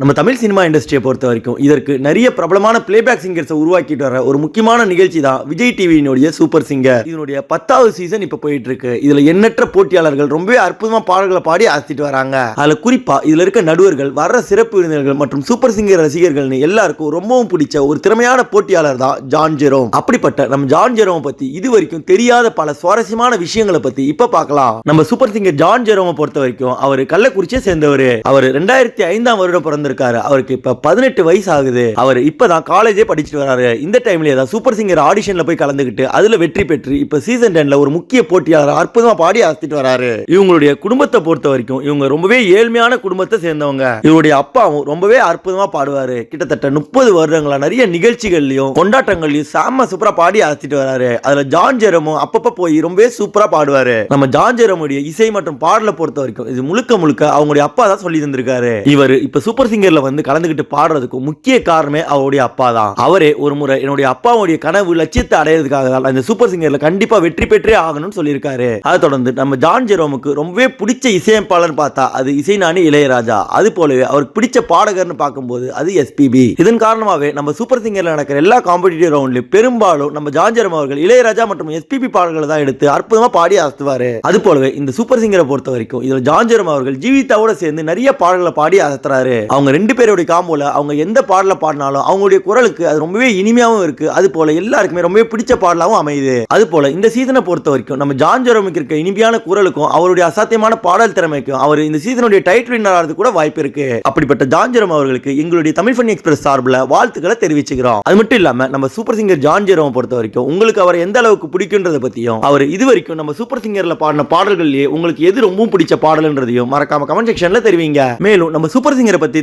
நம்ம தமிழ் சினிமா இண்டஸ்ட்ரியை பொறுத்த வரைக்கும் இதற்கு நிறைய பிரபலமான பிளேபேக் சிங்கர்ஸை உருவாக்கிட்டு வர ஒரு முக்கியமான நிகழ்ச்சி தான் விஜய் டிவியினுடைய சூப்பர் சிங்கர் இதனுடைய பத்தாவது சீசன் இப்போ போயிட்டு இருக்கு இதுல எண்ணற்ற போட்டியாளர்கள் ரொம்பவே அற்புதமா பாடல்களை பாடி அசத்திட்டு வராங்க. அதுல குறிப்பா இதுல இருக்க நடுவர்கள் வர்ற சிறப்பு விருந்தினர்கள் மற்றும் சூப்பர் சிங்கர் ரசிகர்கள்னு எல்லாருக்கும் ரொம்பவும் பிடிச்ச ஒரு திறமையான போட்டியாளர் தான் ஜான் ஜெரோம். அப்படிப்பட்ட நம்ம ஜான் ஜெரோம் பத்தி இது வரைக்கும் தெரியாத பல சுவாரஸ்யமான விஷயங்களை பத்தி இப்ப பார்க்கலாம். நம்ம சூப்பர் சிங்கர் ஜான் ஜெரோமை பொறுத்த வரைக்கும் அவர் கள்ளக்குறிச்சியை சேர்ந்தவர். அவர் ரெண்டாயிரத்தி ஐந்தாம் வருடம் பிறந்த பிறந்திருக்காரு அவருக்கு இப்ப பதினெட்டு வயசு ஆகுது அவர் இப்பதான் காலேஜே படிச்சுட்டு வராரு. இந்த டைம்ல தான் சூப்பர் சிங்கர் ஆடிஷனில் போய் கலந்துக்கிட்டு அதுல வெற்றி பெற்று இப்ப சீசன் டென்ல ஒரு முக்கிய போட்டியாளர் அற்புதமா பாடி அசத்திட்டு வராரு. இவங்களுடைய குடும்பத்தை பொறுத்த வரைக்கும் இவங்க ரொம்பவே ஏழ்மையான குடும்பத்தை சேர்ந்தவங்க. இவருடைய அப்பாவும் ரொம்பவே அற்புதமா பாடுவாரு. கிட்டத்தட்ட முப்பது வருடங்களா நிறைய நிகழ்ச்சிகள்லயும் கொண்டாட்டங்கள்லயும் சாம சூப்பரா பாடி அசத்திட்டு வராரு. அதுல ஜான் ஜெரமும் அப்பப்போ போய் ரொம்பவே சூப்பரா பாடுவாரு. நம்ம ஜான் ஜெரமுடைய இசை மற்றும் பாடலை பொறுத்த வரைக்கும் இது முழுக்க முழுக்க அவங்களுடைய அப்பா தான் சொல்லி தந்திருக்காரு. இவர் இப்போ சூப்பர் சிங்கர்ல வந்து கலந்துகிட்டு பாடுறதுக்கு முக்கிய காரணமே அவருடைய அப்பா தான். அவரே ஒரு முறை என்னுடைய அப்பாவுடைய கனவு லட்சியத்தை அடையிறதுக்காக தான் அந்த சூப்பர் சிங்கர்ல கண்டிப்பா வெற்றி பெற்றே ஆகணும்னு சொல்லியிருக்காரு. அதை தொடர்ந்து நம்ம ஜான் ஜெரோமுக்கு ரொம்பவே பிடிச்ச இசையமைப்பாளர் பார்த்தா அது இசைஞானி இளையராஜா. அது போலவே அவருக்கு பிடிச்ச பாடகர்னு பார்க்கும்போது அது எஸ்பிபி இதன் காரணமாகவே நம்ம சூப்பர் சிங்கர்ல நடக்கிற எல்லா காம்படிட்டிவ் ரவுண்ட்லையும் பெரும்பாலும் நம்ம ஜான் ஜெரோம் அவர்கள் இளையராஜா மற்றும் எஸ்பிபி பாடல்களை தான் எடுத்து அற்புதமா பாடி அசத்துவாரு. அது போலவே இந்த சூப்பர் சிங்கரை பொறுத்த வரைக்கும் இதுல ஜான் ஜெரோம் அவர்கள் ஜீவிதாவோட சேர்ந்து நிறைய பாடல்களை பாடி அசத்துறாரு. அவங்க ரெண்டு பேருடைய காம்போல அவங்க எந்த பாடலை பாடினாலும் அவங்களுடைய குரலுக்கு அது ரொம்பவே இனிமையாகவும் இருக்கு. அது போல எல்லாருக்குமே ரொம்பவே பிடிச்ச பாடலாகவும் அமையுது. அது போல இந்த சீசனை பொறுத்த வரைக்கும் நம்ம ஜான் இருக்க இனிமையான குரலுக்கும் அவருடைய அசாத்தியமான பாடல் திறமைக்கும் அவர் இந்த சீசனுடைய டைட்டில் வின்னர் ஆகிறது கூட வாய்ப்பு இருக்கு. அப்படிப்பட்ட ஜான் ஜெரோம் அவர்களுக்கு எங்களுடைய தமிழ் ஃபன் எக்ஸ்பிரஸ் சார்பில் வாழ்த்துக்களை தெரிவிச்சுக்கிறோம். அது மட்டும் இல்லாம நம்ம சூப்பர் சிங்கர் ஜான் ஜெரோம் பொறுத்த வரைக்கும் உங்களுக்கு அவர் எந்த அளவுக்கு பிடிக்குன்றத பத்தியும் அவர் இது வரைக்கும் நம்ம சூப்பர் சிங்கர்ல பாடின பாடல்கள்லயே உங்களுக்கு எது ரொம்பவும் பிடிச்ச பாடல்ன்றதையும் மறக்காம கமெண்ட் செக்ஷன்ல தெரிவிங்க. மேலும் நம்ம சூப்பர் சிங்கரை பத்தி